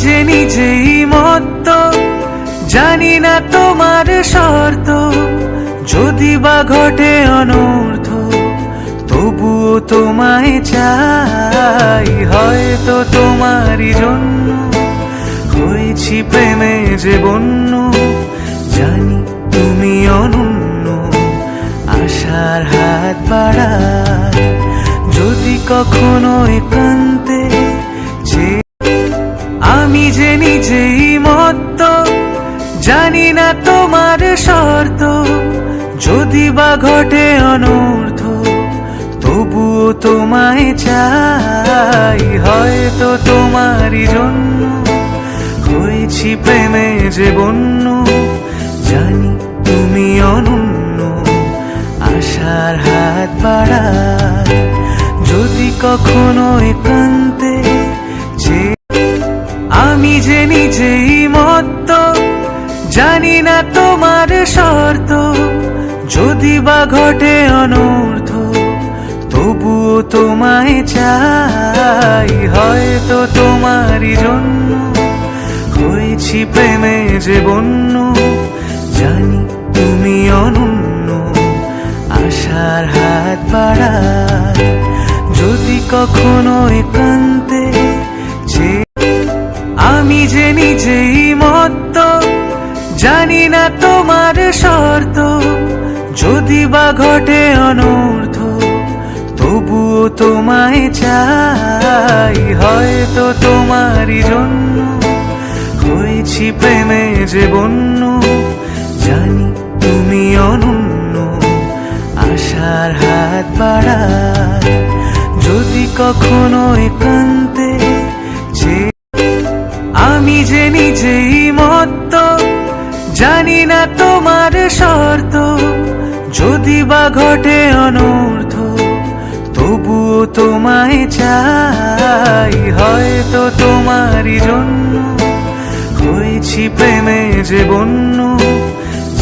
যে নিজেই মত্ত। জানি না তোমার শর্ত, যদি বা ঘটে অনর্থ তবুও তোমায় চাই। হয়তো তোমারই জন্য হয়েছি প্রেমে যে বন্য। জানি তুমি অনন্য, আশার হাত বাড়ায়। যদি কখনো একান্তে নিজেই মত্ত, জানি না তোমার শর্ত। যদি বা ঘটে অনর্থ তবুও তোমায় চাই। হয়তো তোমারই জন্য হয়েছি প্রেমে যে বন্য। জানি তুমি অনন্য, আশার হাত বাড়ায়। যদি কখনো একান্তে তোমার শর্ত। যদি বা ঘটে অনর্থ তবুও তোমায় চাই। হয়তো তোমারই জন্য হয়েছি প্রেমে যে বন্য। জানি তুমি অনন্য, আশার হাত বাড়ায়। যদি কখনো একান্তে যে আমি যে নিজেই জানি না তোমার শর্ত, যদি বা ঘটে অনর্থ তবুও তোমায় চাই। হয়তো তোমারই জন্য হয়েছি প্রেমে যে বন্য। জানি তুমি অনন্য, আশার হাত বাড়ায় যদি কখনো একান্তে যে আমি যে নিজেই মত্ত জানি না তোমার শর্ত, যদি বা ঘটে অনর্থ তবুও তোমায় চাই। হয়তো তোমারই জন্য হয়েছি প্রেমে যে বন্য।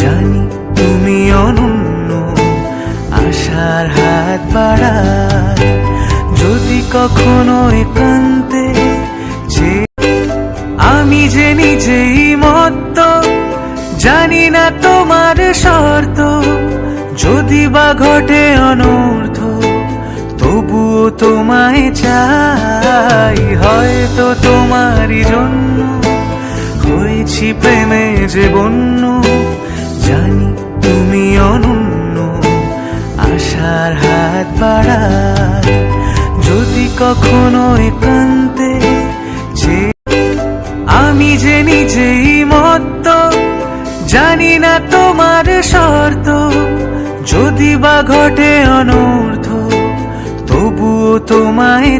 জানি তুমি অনন্য, আশার হাত বাড়ায়। যদি কখনো একান্তে যে আমি যে নিজেই জানি না তোমার শর্ত। যদি বা ঘটে অনর্থ তবুও তোমায় চাই। হয়তো তোমারই জন্য হয়েছি প্রেমে যে বন্য। জানি তুমি অনন্য, আশার হাত বাড়ায়। যদি কখনো একান্তে যে আমি যে নিজেই জানি না তোমার শর্ত যদি বা ঘটে অনর্থ তবুও তোমায়